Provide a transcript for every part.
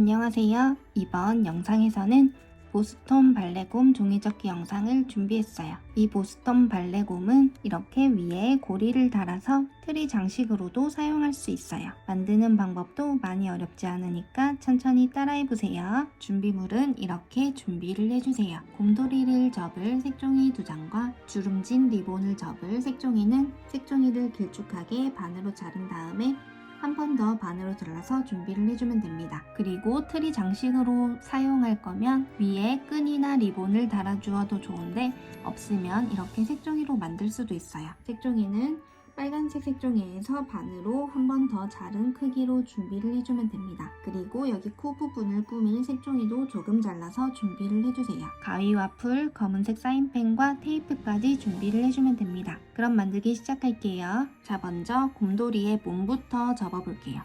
안녕하세요. 이번 영상에서는 보스톤 발레곰 종이접기 영상을 준비했어요. 이 보스톤 발레곰은 이렇게 위에 고리를 달아서 트리 장식으로도 사용할 수 있어요. 만드는 방법도 많이 어렵지 않으니까 천천히 따라해보세요. 준비물은 이렇게 준비를 해주세요. 곰돌이를 접을 색종이 두 장과 주름진 리본을 접을 색종이는 색종이를 길쭉하게 반으로 자른 다음에 한 번 더 반으로 잘라서 준비를 해주면 됩니다. 그리고 트리 장식으로 사용할 거면 위에 끈이나 리본을 달아주어도 좋은데 없으면 이렇게 색종이로 만들 수도 있어요. 색종이는 빨간색 색종이에서 반으로 한 번 더 자른 크기로 준비를 해주면 됩니다. 그리고 여기 코 부분을 꾸밀 색종이도 조금 잘라서 준비를 해주세요. 가위와 풀, 검은색 사인펜과 테이프까지 준비를 해주면 됩니다. 그럼 만들기 시작할게요. 자, 먼저 곰돌이의 몸부터 접어볼게요.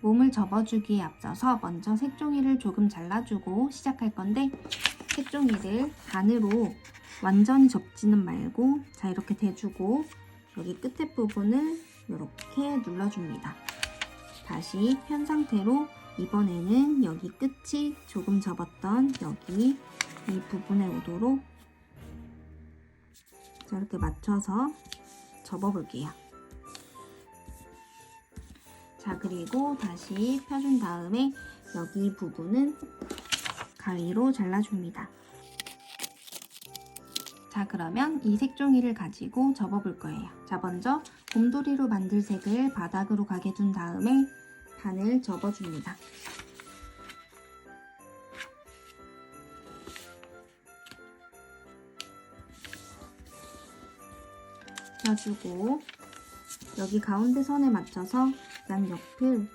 몸을 접어주기에 앞서서 먼저 색종이를 조금 잘라주고 시작할 건데 색종이를 반으로 완전히 접지는 말고 자 이렇게 대주고 여기 끝에 부분을 이렇게 눌러줍니다. 다시 편 상태로 이번에는 여기 끝이 조금 접었던 여기 이 부분에 오도록 자 이렇게 맞춰서 접어볼게요. 자 그리고 다시 펴준 다음에 여기 부분은 가위로 잘라줍니다. 자 그러면 이 색종이를 가지고 접어볼 거예요. 자 먼저 곰돌이로 만들 색을 바닥으로 가게 둔 다음에 반을 접어줍니다. 펴주고 여기 가운데 선에 맞춰서 양옆을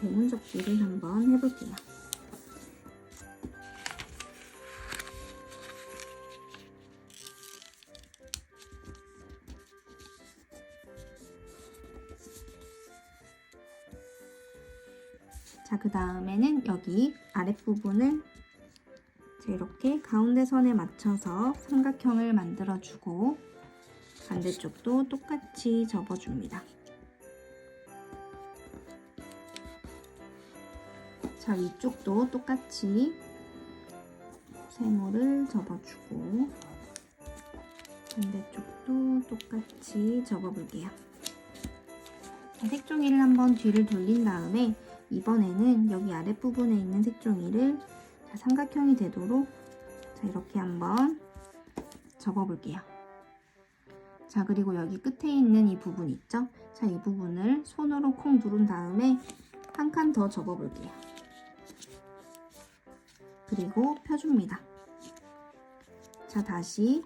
대문 접기를 한번 해볼게요. 다음에는 여기 아랫부분을 자, 이렇게 가운데 선에 맞춰서 삼각형을 만들어주고 반대쪽도 똑같이 접어줍니다. 자, 위쪽도 똑같이 세모를 접어주고 반대쪽도 똑같이 접어볼게요. 자, 색종이를 한번 뒤를 돌린 다음에 이번에는 여기 아랫부분에 있는 색종이를 자, 삼각형이 되도록 자, 이렇게 한번 접어볼게요. 자, 그리고 여기 끝에 있는 이 부분 있죠? 자, 이 부분을 손으로 콩 누른 다음에 한 칸 더 접어볼게요. 그리고 펴줍니다. 자, 다시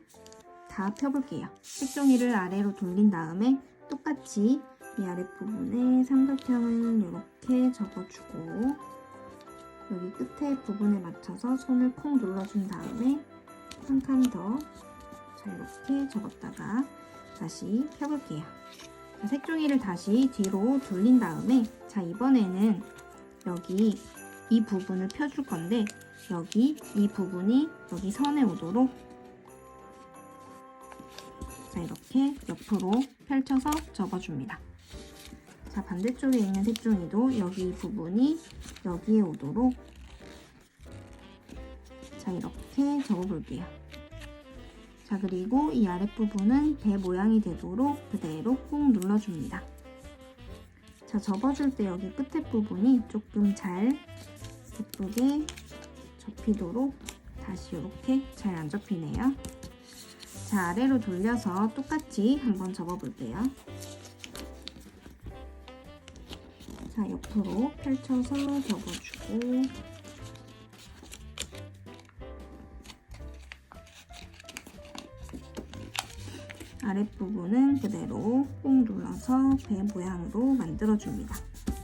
다 펴볼게요. 색종이를 아래로 돌린 다음에 똑같이 이 아랫부분에 삼각형을 이렇게 접어주고 여기 끝에 부분에 맞춰서 손을 콩 눌러준 다음에 한 칸더 자, 이렇게 접었다가 다시 펴볼게요. 자, 색종이를 다시 뒤로 돌린 다음에 자 이번에는 여기 이 부분을 펴줄 건데 여기 이 부분이 여기 선에 오도록 자 이렇게 옆으로 펼쳐서 접어줍니다. 자 반대쪽에 있는 색종이도 여기 이 부분이 여기에 오도록 자 이렇게 접어볼게요. 자 그리고 이 아랫부분은 배 모양이 되도록 그대로 꾹 눌러줍니다. 자 접어줄 때 여기 끝에 부분이 조금 잘 예쁘게 접히도록 다시 이렇게 잘 안 접히네요. 자 아래로 돌려서 똑같이 한번 접어볼게요. 자 옆으로 펼쳐서 접어주고 아랫부분은 그대로 꾹 눌러서 배 모양으로 만들어줍니다.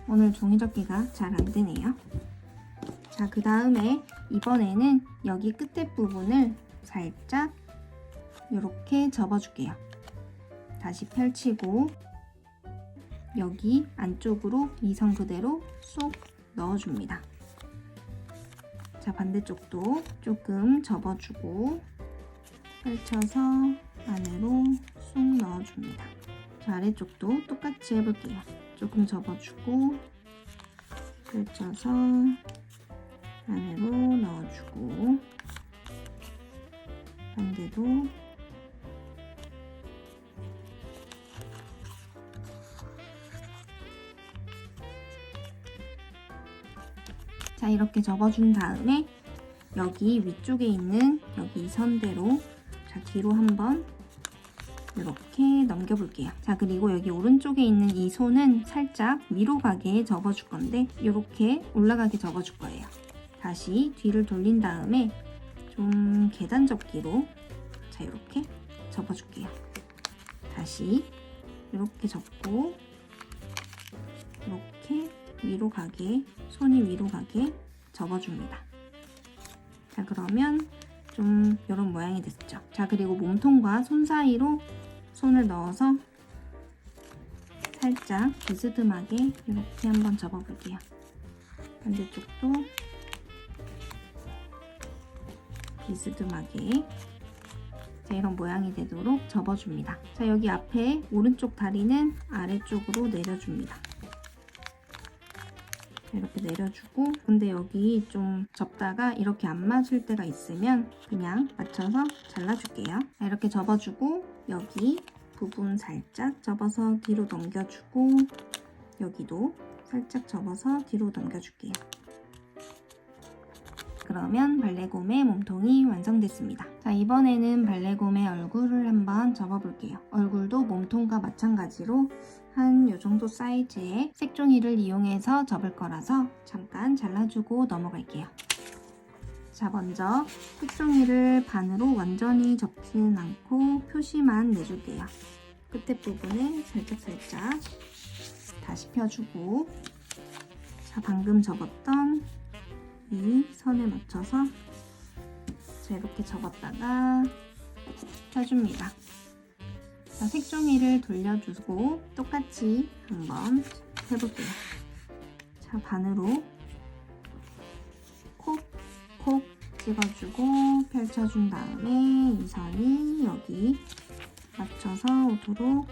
오늘 종이접기가 잘 안 되네요. 자, 그 다음에 이번에는 여기 끝에 부분을 살짝 이렇게 접어줄게요. 다시 펼치고 여기 안쪽으로 이선 그대로 쏙 넣어줍니다. 자, 반대쪽도 조금 접어주고 펼쳐서 안으로 쏙 넣어줍니다. 자, 아래쪽도 똑같이 해볼게요. 조금 접어주고 펼쳐서 안으로 넣어주고 반대도 자 이렇게 접어준 다음에 여기 위쪽에 있는 여기 이 선대로 자 뒤로 한번 이렇게 넘겨볼게요. 자 그리고 여기 오른쪽에 있는 이 손은 살짝 위로 가게 접어줄 건데 이렇게 올라가게 접어줄 거예요. 다시 뒤를 돌린 다음에 좀 계단 접기로 자 이렇게 접어줄게요. 다시 이렇게 접고 이렇게 위로 가게 손이 위로 가게 접어줍니다. 자 그러면 좀 이런 모양이 됐죠. 자 그리고 몸통과 손 사이로 손을 넣어서 살짝 비스듬하게 이렇게 한번 접어볼게요. 반대쪽도 비스듬하게 자 이런 모양이 되도록 접어줍니다. 자 여기 앞에 오른쪽 다리는 아래쪽으로 내려줍니다. 이렇게 내려주고 근데 여기 좀 접다가 이렇게 안 맞을 때가 있으면 그냥 맞춰서 잘라줄게요 이렇게 접어주고 여기 부분 살짝 접어서 뒤로 넘겨주고 여기도 살짝 접어서 뒤로 넘겨줄게요 그러면 발레곰의 몸통이 완성됐습니다. 자, 이번에는 발레곰의 얼굴을 한번 접어볼게요. 얼굴도 몸통과 마찬가지로 한 요 정도 사이즈의 색종이를 이용해서 접을 거라서 잠깐 잘라주고 넘어갈게요. 자, 먼저 색종이를 반으로 완전히 접지는 않고 표시만 내줄게요. 끝에 부분에 살짝살짝 다시 펴주고 자, 방금 접었던 이 선에 맞춰서 자, 이렇게 접었다가 펴줍니다. 자, 색종이를 돌려주고 똑같이 한번 해볼게요. 자, 반으로 콕, 콕 찍어주고 펼쳐준 다음에 이 선이 여기 맞춰서 오도록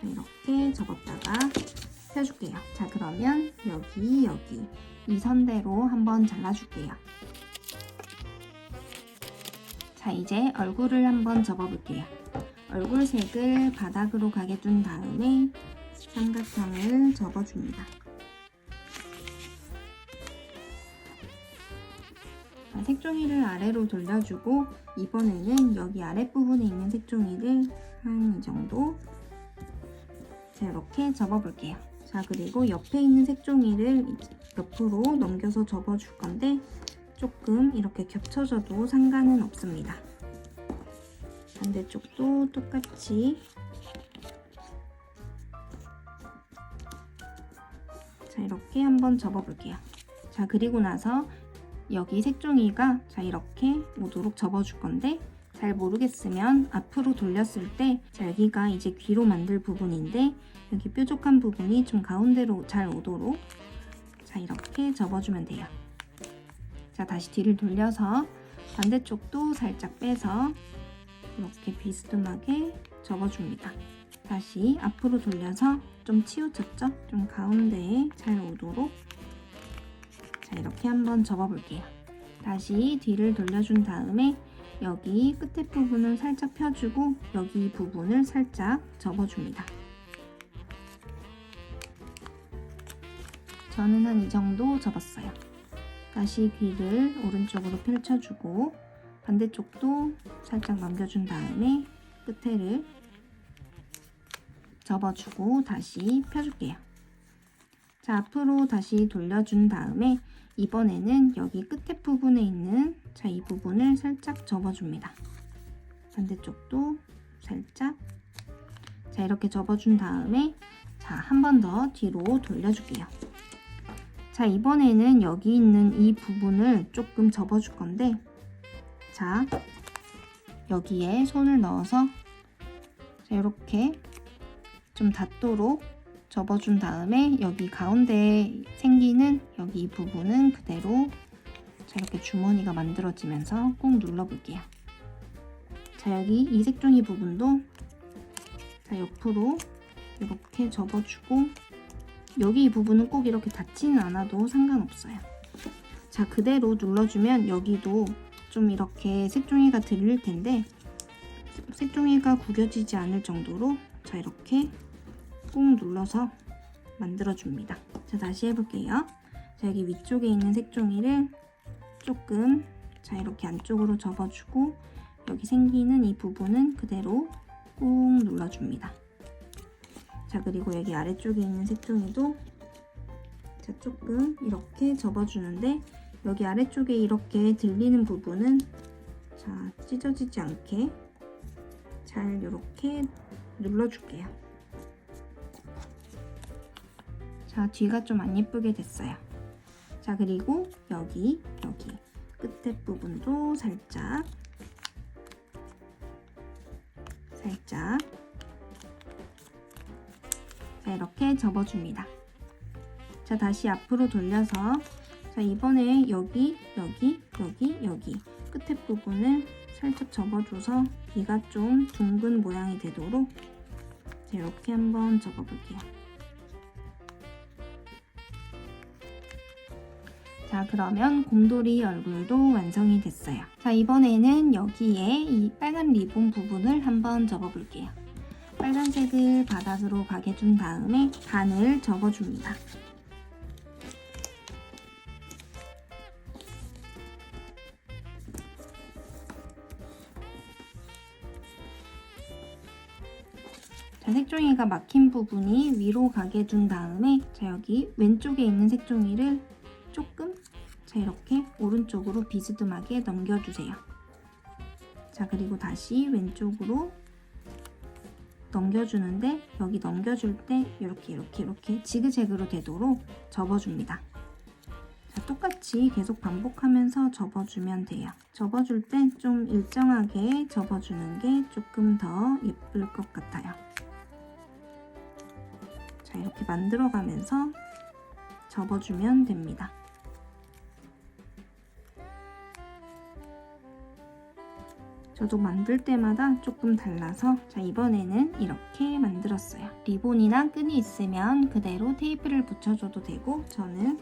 자, 이렇게 접었다가 펴줄게요. 자, 그러면 여기, 여기 이 선대로 한번 잘라줄게요. 자, 이제 얼굴을 한번 접어볼게요. 얼굴 색을 바닥으로 가게 둔 다음에 삼각형을 접어줍니다. 자, 색종이를 아래로 돌려주고 이번에는 여기 아랫부분에 있는 색종이를 한 이 정도 자, 이렇게 접어볼게요. 자, 그리고 옆에 있는 색종이를 옆으로 넘겨서 접어줄 건데 조금 이렇게 겹쳐져도 상관은 없습니다. 반대쪽도 똑같이 자 이렇게 한번 접어볼게요. 자 그리고 나서 여기 색종이가 자 이렇게 오도록 접어줄 건데 잘 모르겠으면 앞으로 돌렸을 때 자, 여기가 이제 귀로 만들 부분인데 여기 뾰족한 부분이 좀 가운데로 잘 오도록 자 이렇게 접어주면 돼요. 자 다시 뒤를 돌려서 반대쪽도 살짝 빼서 이렇게 비스듬하게 접어줍니다. 다시 앞으로 돌려서 좀 치우쳤죠? 좀 가운데에 잘 오도록 자 이렇게 한번 접어볼게요. 다시 뒤를 돌려준 다음에 여기 끝에 부분을 살짝 펴주고 여기 부분을 살짝 접어줍니다. 저는 한 이 정도 접었어요. 다시 귀를 오른쪽으로 펼쳐주고 반대쪽도 살짝 넘겨준 다음에 끝에를 접어주고 다시 펴줄게요. 자, 앞으로 다시 돌려준 다음에 이번에는 여기 끝에 부분에 있는 자, 이 부분을 살짝 접어줍니다. 반대쪽도 살짝 자, 이렇게 접어준 다음에 자, 한 번 더 뒤로 돌려줄게요. 자, 이번에는 여기 있는 이 부분을 조금 접어줄 건데 자, 여기에 손을 넣어서 자, 이렇게 좀 닿도록 접어준 다음에 여기 가운데에 생기는 여기 이 부분은 그대로 자, 이렇게 주머니가 만들어지면서 꾹 눌러볼게요. 자, 여기 이 색종이 부분도 자, 옆으로 이렇게 접어주고 여기 이 부분은 꼭 이렇게 닿지는 않아도 상관없어요. 자, 그대로 눌러주면 여기도 좀 이렇게 색종이가 들릴 텐데 색종이가 구겨지지 않을 정도로 자 이렇게 꾹 눌러서 만들어줍니다. 자 다시 해볼게요. 자 여기 위쪽에 있는 색종이를 조금 자 이렇게 안쪽으로 접어주고 여기 생기는 이 부분은 그대로 꾹 눌러줍니다. 자 그리고 여기 아래쪽에 있는 색종이도 자 조금 이렇게 접어주는데 여기 아래쪽에 이렇게 들리는 부분은 자 찢어지지 않게 잘 이렇게 눌러줄게요. 자 뒤가 좀 안 예쁘게 됐어요. 자 그리고 여기 여기 끝에 부분도 살짝 살짝 자 이렇게 접어줍니다. 자 다시 앞으로 돌려서 자 이번에 여기 여기 여기 여기 끝에 부분을 살짝 접어줘서 귀가 좀 둥근 모양이 되도록 자, 이렇게 한번 접어볼게요. 자 그러면 곰돌이 얼굴도 완성이 됐어요. 자 이번에는 여기에 이 빨간 리본 부분을 한번 접어볼게요. 빨간색을 바닥으로 가게 준 다음에 반을 접어줍니다. 자, 색종이가 막힌 부분이 위로 가게 둔 다음에 자 여기 왼쪽에 있는 색종이를 조금 자 이렇게 오른쪽으로 비스듬하게 넘겨주세요. 자 그리고 다시 왼쪽으로 넘겨주는데 여기 넘겨줄 때 이렇게 이렇게 이렇게 지그재그로 되도록 접어줍니다. 자, 똑같이 계속 반복하면서 접어주면 돼요. 접어줄 때 좀 일정하게 접어주는 게 조금 더 예쁠 것 같아요. 자, 이렇게 만들어가면서 접어주면 됩니다. 저도 만들 때마다 조금 달라서 자 이번에는 이렇게 만들었어요. 리본이나 끈이 있으면 그대로 테이프를 붙여줘도 되고 저는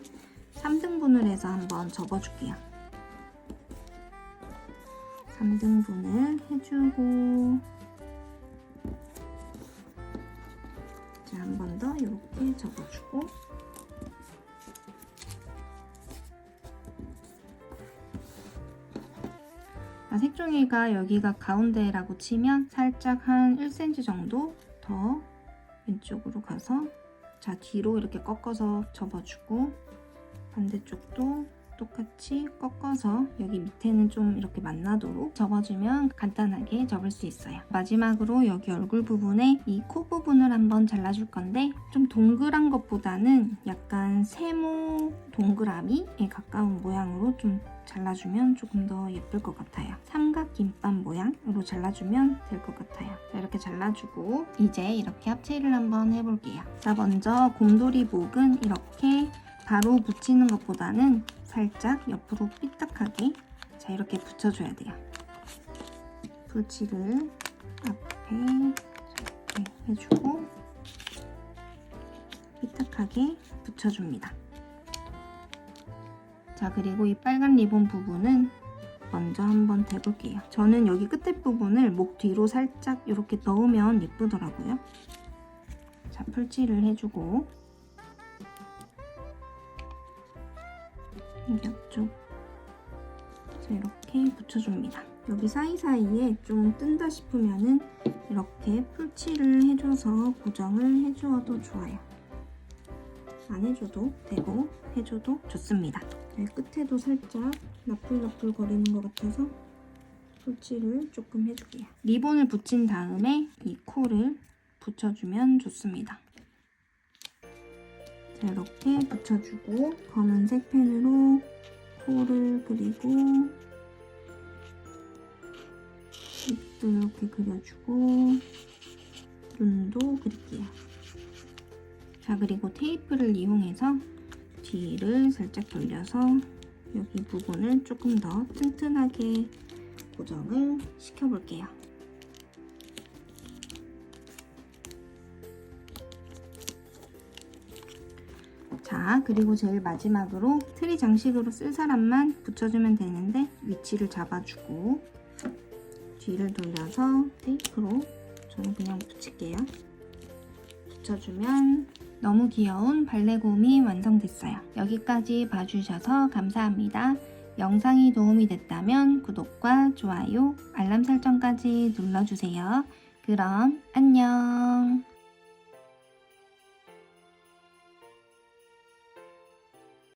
3등분을 해서 한번 접어줄게요. 3등분을 해주고 자, 한 번 더 이렇게 접어주고 색종이가 여기가 가운데라고 치면 살짝 한 1cm 정도 더 왼쪽으로 가서 자 뒤로 이렇게 꺾어서 접어주고 반대쪽도 똑같이 꺾어서 여기 밑에는 좀 이렇게 만나도록 접어주면 간단하게 접을 수 있어요. 마지막으로 여기 얼굴 부분에 이 코 부분을 한번 잘라줄 건데 좀 동그란 것보다는 약간 세모 동그라미에 가까운 모양으로 좀 잘라주면 조금 더 예쁠 것 같아요. 삼각 김밥 모양으로 잘라주면 될 것 같아요. 자, 이렇게 잘라주고 이제 이렇게 합체를 한번 해볼게요. 자 먼저 곰돌이 목은 이렇게 바로 붙이는 것보다는 살짝 옆으로 삐딱하게 자 이렇게 붙여줘야 돼요. 풀칠을 앞에 이렇게 해주고 삐딱하게 붙여줍니다. 자 그리고 이 빨간 리본 부분은 먼저 한번 대볼게요. 저는 여기 끝에 부분을 목 뒤로 살짝 이렇게 넣으면 예쁘더라고요. 자 풀칠을 해주고 이렇게 붙여줍니다. 여기 사이사이에 좀 뜬다 싶으면은 이렇게 풀칠을 해줘서 고정을 해주어도 좋아요. 안 해줘도 되고 해줘도 좋습니다. 네, 끝에도 살짝 나풀나풀 거리는 것 같아서 풀칠을 조금 해줄게요. 리본을 붙인 다음에 이 코를 붙여주면 좋습니다. 자, 이렇게 붙여주고 검은색 펜으로 코를 그리고 입도 이렇게 그려주고 눈도 그릴게요. 자 그리고 테이프를 이용해서 뒤를 살짝 돌려서 여기 부분을 조금 더 튼튼하게 고정을 시켜볼게요. 자, 그리고 제일 마지막으로 트리 장식으로 쓸 사람만 붙여주면 되는데 위치를 잡아주고 뒤를 돌려서 테이프로 저는 그냥 붙일게요. 붙여주면 너무 귀여운 발레곰이 완성됐어요. 여기까지 봐주셔서 감사합니다. 영상이 도움이 됐다면 구독과 좋아요, 알람 설정까지 눌러주세요. 그럼 안녕!